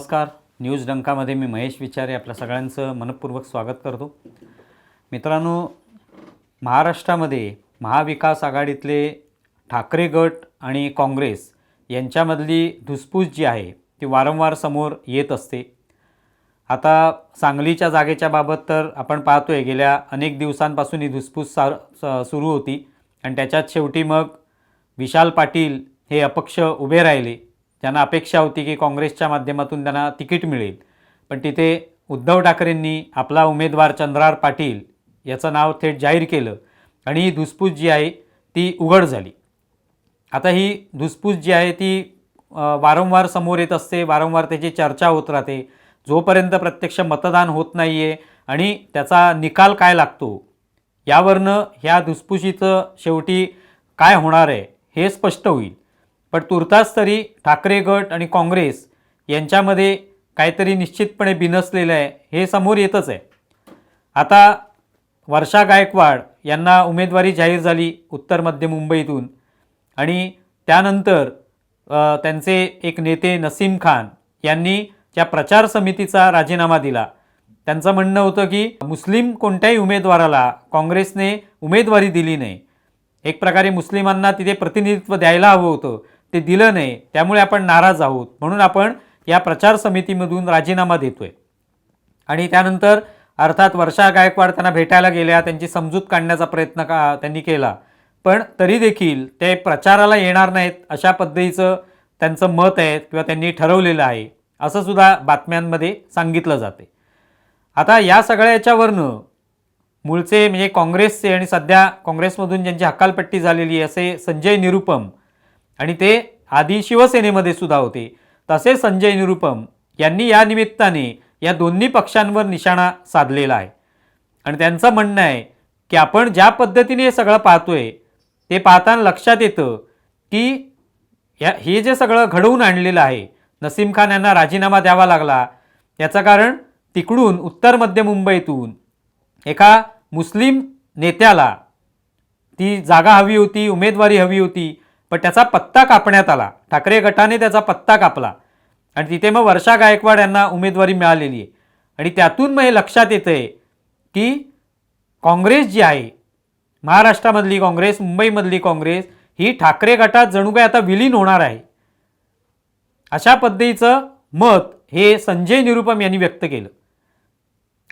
नमस्कार. न्यूज डंकामध्ये मी महेश विचारे आपल्या सगळ्यांचं मनपूर्वक स्वागत करतो. मित्रांनो महाराष्ट्रामध्ये महाविकास आघाडीतले ठाकरे गट आणि काँग्रेस यांच्यामधली धुसफूस जी आहे ती वारंवार समोर येत असते. आता सांगलीच्या जागेच्या बाबत तर आपण पाहतो आहे गेल्या अनेक दिवसांपासून ही धुसफूस सा स- सुरू होती. आणि त्याच्यात शेवटी मग विशाल पाटील हे अपक्ष उभे राहिले. त्यांना अपेक्षा होती की काँग्रेसच्या माध्यमातून त्यांना तिकीट मिळेल. पण तिथे उद्धव ठाकरेंनी आपला उमेदवार चंद्रार पाटील याचं नाव थेट जाहीर केलं आणि ही धुसपूस जी आहे ती उघड झाली. आता ही धुसपूस जी आहे ती वारंवार समोर येत असते वारंवार त्याची चर्चा होत राहते. जोपर्यंत प्रत्यक्ष मतदान होत नाही आहे आणि त्याचा निकाल काय लागतो यावरनं ह्या धुसफुशीचं शेवटी काय होणार आहे हे स्पष्ट होईल. पण तुर्तास तरी ठाकरे गट आणि काँग्रेस यांच्यामध्ये काहीतरी निश्चितपणे बिनसलेलं आहे हे समोर येतच आहे. आता वर्षा गायकवाड यांना उमेदवारी जाहीर झाली उत्तर मध्य मुंबईतून. आणि त्यानंतर त्यांचे एक नेते नसीम खान यांनी त्या प्रचार समितीचा राजीनामा दिला त्यांचं म्हणणं होतं की मुस्लिम कोणत्याही उमेदवाराला काँग्रेसने उमेदवारी दिली नाही. एक प्रकारे मुस्लिमांना तिथे प्रतिनिधित्व द्यायला हवं होतं. ते दिलं नाही त्यामुळे आपण नाराज आहोत. म्हणून आपण या प्रचार समितीमधून राजीनामा देतोय. आणि त्यानंतर अर्थात वर्षा गायकवाड त्यांना भेटायला गेल्या त्यांची समजूत काढण्याचा प्रयत्न का त्यांनी केला. पण तरी देखील ते प्रचाराला येणार नाहीत अशा पद्धतीचं त्यांचं मत आहे किंवा त्यांनी ठरवलेलं आहे असं सुद्धा बातम्यांमध्ये सांगितलं जाते. आता या सगळ्या याच्यावरनं मूळचे म्हणजे काँग्रेसचे आणि सध्या काँग्रेसमधून ज्यांची हकालपट्टी झालेली आहे असे संजय निरुपम आणि ते आधी शिवसेनेमध्ये सुद्धा होते. तसे संजय निरुपम यांनी या निमित्ताने या दोन्ही पक्षांवर निशाणा साधलेला आहे. आणि त्यांचं म्हणणं आहे की आपण ज्या पद्धतीने हे सगळं पाहतोय ते पाहताना लक्षात येतं की या हे जे सगळं घडवून आणलेलं आहे नसीम खान यांना राजीनामा द्यावा लागला याचं कारण तिकडून उत्तर मध्य मुंबईतून एका मुस्लिम नेत्याला ती जागा हवी होती उमेदवारी हवी होती पण त्याचा पत्ता कापण्यात आला. ठाकरे गटाने त्याचा पत्ता कापला. आणि तिथे मग वर्षा गायकवाड यांना उमेदवारी मिळालेली आहे. आणि त्यातून मग हे लक्षात येतं आहे की काँग्रेस जी आहे महाराष्ट्रामधली काँग्रेस मुंबईमधली काँग्रेस ही ठाकरे गटात जणू काय आता विलीन होणार आहे. अशा पद्धतीचं मत हे संजय निरुपम यांनी व्यक्त केलं.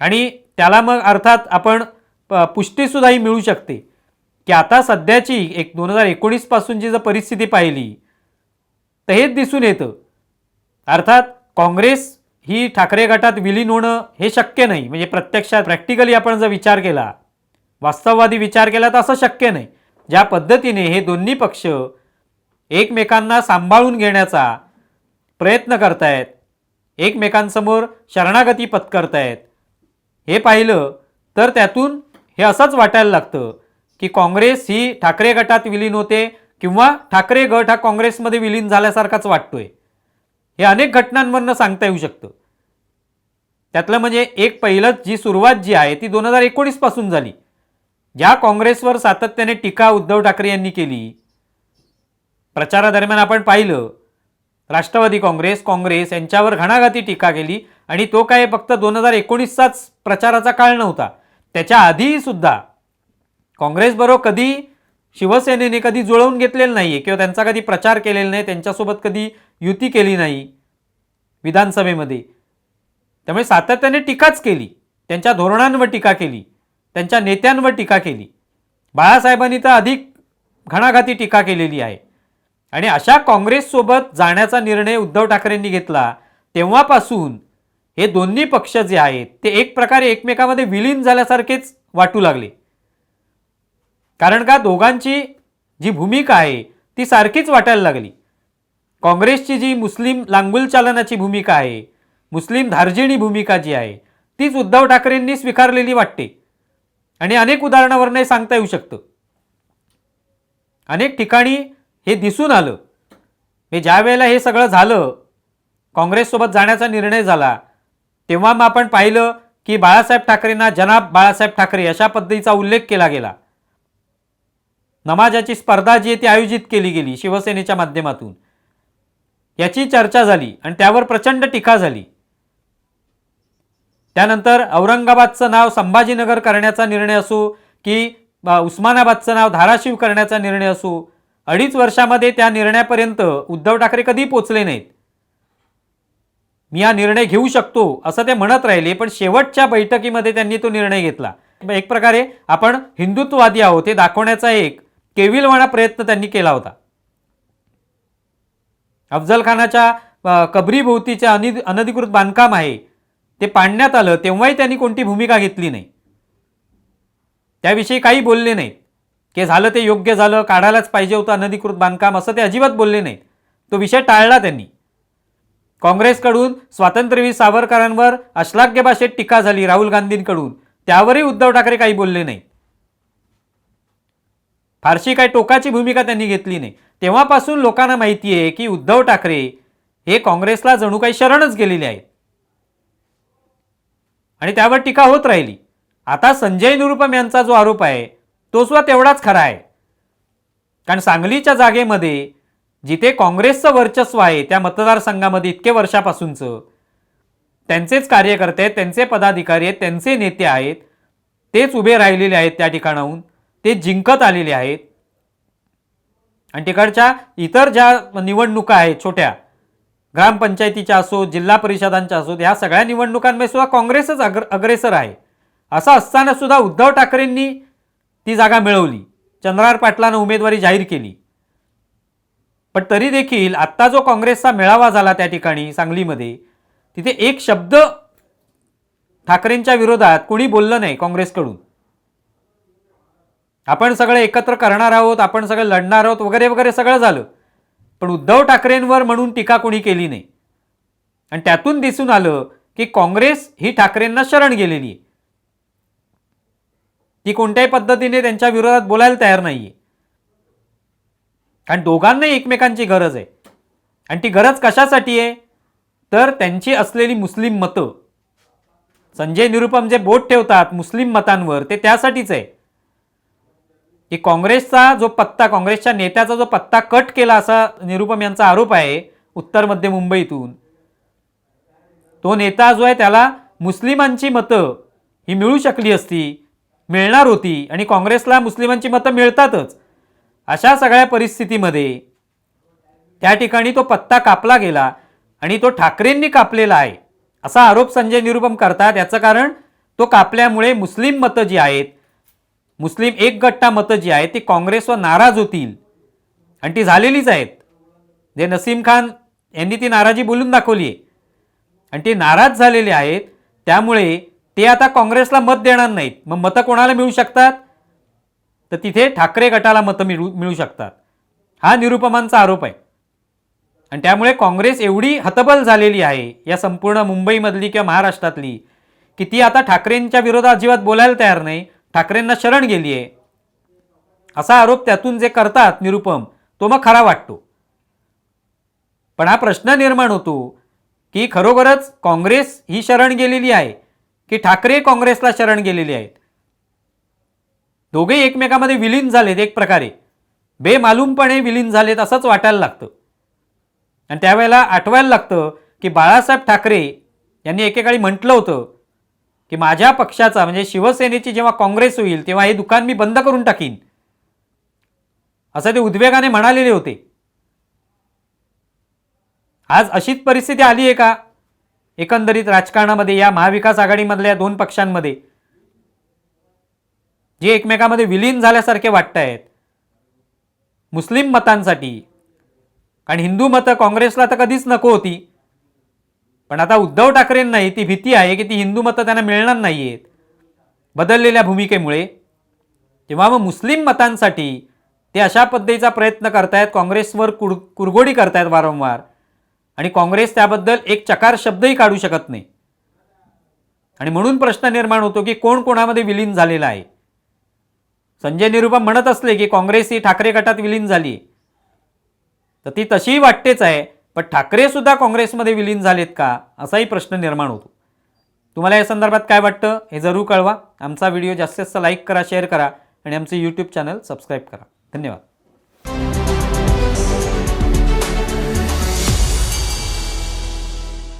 आणि त्याला मग अर्थात आपण प- पुष्टीसुद्धाही मिळू शकते. की आता सध्याची एक दोन हजार एकोणीसपासूनची जर परिस्थिती पाहिली तर हेच दिसून येतं. अर्थात काँग्रेस ही ठाकरे गटात विलीन होणं हे शक्य नाही. म्हणजे प्रत्यक्षात प्रॅक्टिकली आपण जर विचार केला वास्तववादी विचार केला तर असं शक्य नाही. ज्या पद्धतीने हे दोन्ही पक्ष एकमेकांना सांभाळून घेण्याचा प्रयत्न करतायत एकमेकांसमोर शरणागती पत्करतायत हे पाहिलं तर त्यातून हे असंच वाटायला लागतं की काँग्रेस ही ठाकरे गटात विलीन होते किंवा ठाकरे गट हा काँग्रेसमध्ये विलीन झाल्यासारखाच वाटतोय. हे अनेक घटनांवरनं सांगता येऊ शकतं. त्यातलं म्हणजे एक पहिलं जी सुरुवात जी आहे ती दोन हजार एकोणीसपासून झाली. ज्या काँग्रेसवर सातत्याने टीका उद्धव ठाकरे यांनी केली प्रचारादरम्यान आपण पाहिलं राष्ट्रवादी काँग्रेस काँग्रेस यांच्यावर घणाघाती टीका केली आणि तो काय फक्त दोन हजार एकोणीसचाच प्रचाराचा काळ नव्हता. त्याच्या आधीही सुद्धा काँग्रेसबरोबर कधी शिवसेनेने कधी जुळवून घेतलेलं नाही आहे किंवा त्यांचा कधी प्रचार केलेला नाही त्यांच्यासोबत कधी युती केली नाही विधानसभेमध्ये. त्यामुळे सातत्याने टीकाच केली. त्यांच्या धोरणांवर टीका केली. त्यांच्या नेत्यांवर टीका केली. बाळासाहेबांनी तर अधिक घणाघाती टीका केलेली आहे. आणि अशा काँग्रेससोबत जाण्याचा निर्णय उद्धव ठाकरेंनी घेतला तेव्हापासून हे दोन्ही पक्ष जे आहेत ते एक प्रकारे एकमेकामध्ये विलीन झाल्यासारखेच वाटू लागले. कारण का दोघांची जी भूमिका आहे ती सारखीच वाटायला लागली. काँग्रेसची जी मुस्लिम लांगुल चालनाची भूमिका आहे मुस्लिम धार्जिणी भूमिका जी आहे तीच उद्धव ठाकरेंनी स्वीकारलेली वाटते. आणि अनेक उदाहरणावरनं हे सांगता येऊ शकतं. अनेक ठिकाणी हे दिसून आलं. हे ज्या वेळेला हे सगळं झालं काँग्रेससोबत जाण्याचा निर्णय झाला तेव्हा मग आपण पाहिलं की बाळासाहेब ठाकरेंना जनाब बाळासाहेब ठाकरे अशा पद्धतीचा उल्लेख केला गेला. नमाजाची स्पर्धा जी आहे ती आयोजित केली गेली शिवसेनेच्या माध्यमातून. याची चर्चा झाली आणि त्यावर प्रचंड टीका झाली. त्यानंतर औरंगाबादचं नाव संभाजीनगर करण्याचा निर्णय असो की उस्मानाबादचं नाव धाराशिव करण्याचा निर्णय असो अडीच वर्षामध्ये त्या निर्णयापर्यंत उद्धव ठाकरे कधी पोचले नाहीत. मी हा निर्णय घेऊ शकतो असं ते म्हणत राहिले पण शेवटच्या बैठकीमध्ये त्यांनी तो निर्णय घेतला. एक प्रकारे आपण हिंदुत्ववादी आहोत हे दाखवण्याचा एक केविलवाणा प्रयत्न त्यांनी केला होता. अफजल खानाच्या कबरीभोवतीचे अनि अनधिकृत बांधकाम आहे ते पाडण्यात आलं तेव्हाही त्यांनी कोणती भूमिका घेतली नाही. त्याविषयी काही बोलले नाहीत. की झालं ते योग्य झालं काढायलाच पाहिजे होतं अनधिकृत बांधकाम असं ते अजिबात बोलले नाहीत. तो विषय टाळला त्यांनी. काँग्रेसकडून स्वातंत्र्यवीर सावरकरांवर अश्लाघ्य भाषेत टीका झाली राहुल गांधींकडून. त्यावरही उद्धव ठाकरे काही बोलले नाहीत. फारशी काही टोकाची भूमिका त्यांनी घेतली नाही. तेव्हापासून लोकांना माहिती आहे की उद्धव ठाकरे हे काँग्रेसला जणू काही शरणच गेलेले आहेत. आणि त्यावर टीका होत राहिली. आता संजय निरुपम यांचा जो आरोप आहे तो सुद्धा तेवढाच खरा आहे. कारण सांगलीच्या जागेमध्ये जिथे काँग्रेसचं वर्चस्व आहे त्या मतदारसंघामध्ये इतके वर्षापासूनचं त्यांचेच कार्यकर्ते आहेत त्यांचे पदाधिकारी आहेत त्यांचे नेते आहेत तेच उभे राहिलेले आहेत त्या ठिकाणाहून. ते जिंकत आलेले आहेत. आणि तिकडच्या इतर ज्या निवडणुका आहेत छोट्या ग्रामपंचायतीच्या असो जिल्हा परिषदांच्या असो या सगळ्या निवडणुकांमध्ये सुद्धा काँग्रेसच अग्र अग्रेसर आहे. असं असताना सुद्धा उद्धव ठाकरेंनी ती जागा मिळवली. चंद्रार पाटलानं उमेदवारी जाहीर केली. पण तरी देखील आत्ता जो काँग्रेसचा मेळावा झाला त्या ठिकाणी सांगलीमध्ये तिथे एक शब्द ठाकरेंच्या विरोधात कोणी बोललं नाही काँग्रेसकडून. आपण सगळे एकत्र करणार आहोत आपण सगळे लढणार आहोत वगैरे वगैरे सगळं झालं. पण उद्धव ठाकरेंवर म्हणून टीका कोणी केली नाही. आणि त्यातून दिसून आलं की काँग्रेस ही ठाकरेंना शरण गेलेली आहे. ती कोणत्याही पद्धतीने त्यांच्या विरोधात बोलायला तयार नाहीये. कारण दोघांनाही एकमेकांची गरज आहे. आणि ती गरज कशासाठी आहे? तर त्यांची असलेली मुस्लिम मतं. संजय निरुपम जे बोट ठेवतात मुस्लिम मतांवर ते त्यासाठीच आहे. की काँग्रेसचा जो पत्ता काँग्रेसच्या नेत्याचा जो पत्ता कट केला असा निरुपम यांचा आरोप आहे उत्तर मध्य मुंबईतून. तो नेता जो आहे त्याला मुस्लिमांची मतं ही मिळू शकली असती मिळणार होती आणि काँग्रेसला मुस्लिमांची मतं मिळतातच. अशा सगळ्या परिस्थितीमध्ये त्या ठिकाणी तो पत्ता कापला गेला आणि तो ठाकरेंनी कापलेला आहे असा आरोप संजय निरुपम करतात. याचं कारण तो कापल्यामुळे मुस्लिम मतं जी आहेत मुस्लिम एक गट्टा मतं जी आहेत ती काँग्रेसवर नाराज होतील. आणि ती झालेलीच आहेत. जे नसीम खान यांनी ती नाराजी बोलून दाखवली आहे. आणि ते नाराज झालेले आहेत त्यामुळे ते आता काँग्रेसला मत देणार नाहीत. मग मतं कोणाला मिळू शकतात? तर तिथे ठाकरे गटाला मतं मिळू मिळू शकतात. हा निरुपमांचा आरोप आहे. आणि त्यामुळे काँग्रेस एवढी हतबल झालेली आहे या संपूर्ण मुंबईमधली किंवा महाराष्ट्रातली की ती आता ठाकरेंच्या विरोधात अजिबात बोलायला तयार नाही. ठाकरेंना शरण गेली आहे असा आरोप त्यातून जे करतात निरुपम तो मग खरा वाटतो. पण हा प्रश्न निर्माण होतो की खरोखरच काँग्रेस ही शरण गेलेली आहे की ठाकरे काँग्रेसला शरण गेलेली आहेत? दोघे एकमेकामध्ये विलीन झालेत एक प्रकारे. बेमालूमपणे विलीन झालेत असंच वाटायला लागतं. आणि त्यावेळेला आठवायला लागतं की बाळासाहेब ठाकरे यांनी एकेकाळी म्हटलं होतं की माझ्या पक्षाचा म्हणजे शिवसेनेची जेव्हा काँग्रेस होईल तेव्हा हे दुकान मी बंद करून टाकीन. असं ते उद्वेगाने म्हणालेले होते. आज अशीच परिस्थिती आली आहे का? एकंदरीत राजकारणामध्ये या महाविकास आघाडीमधल्या दोन पक्षांमध्ये जे एकमेकामध्ये विलीन झाल्यासारखे वाटत आहेत मुस्लिम मतांसाठी. कारण हिंदू मतं काँग्रेसला तर कधीच नको होती. पण आता उद्धव ठाकरेंनाही ती भीती आहे की ती हिंदू मतं त्यांना मिळणार नाही आहेत बदललेल्या भूमिकेमुळे. तेव्हा मग मुस्लिम मतांसाठी ते अशा पद्धतीचा प्रयत्न करतायत काँग्रेसवर कुड कुरगोडी करतायत वारंवार. आणि काँग्रेस त्याबद्दल एक चकार शब्दही काढू शकत नाही. आणि म्हणून प्रश्न निर्माण होतो की कोण कोणामध्ये विलीन झालेला आहे? संजय निरुपम म्हणत असले की काँग्रेस ही ठाकरे गटात विलीन झाली तर ती तशीही वाटतेच आहे पण ठाकरे सुद्धा काँग्रेसमध्ये विलीन झालेत का? असाही प्रश्न निर्माण होतो. तुम्हाला या संदर्भात काय वाटतं हे जरूर कळवा. आमचा व्हिडिओ जास्तीत जास्त लाईक करा शेअर करा आणि आमचे यूट्यूब चॅनल सबस्क्राईब करा. धन्यवाद.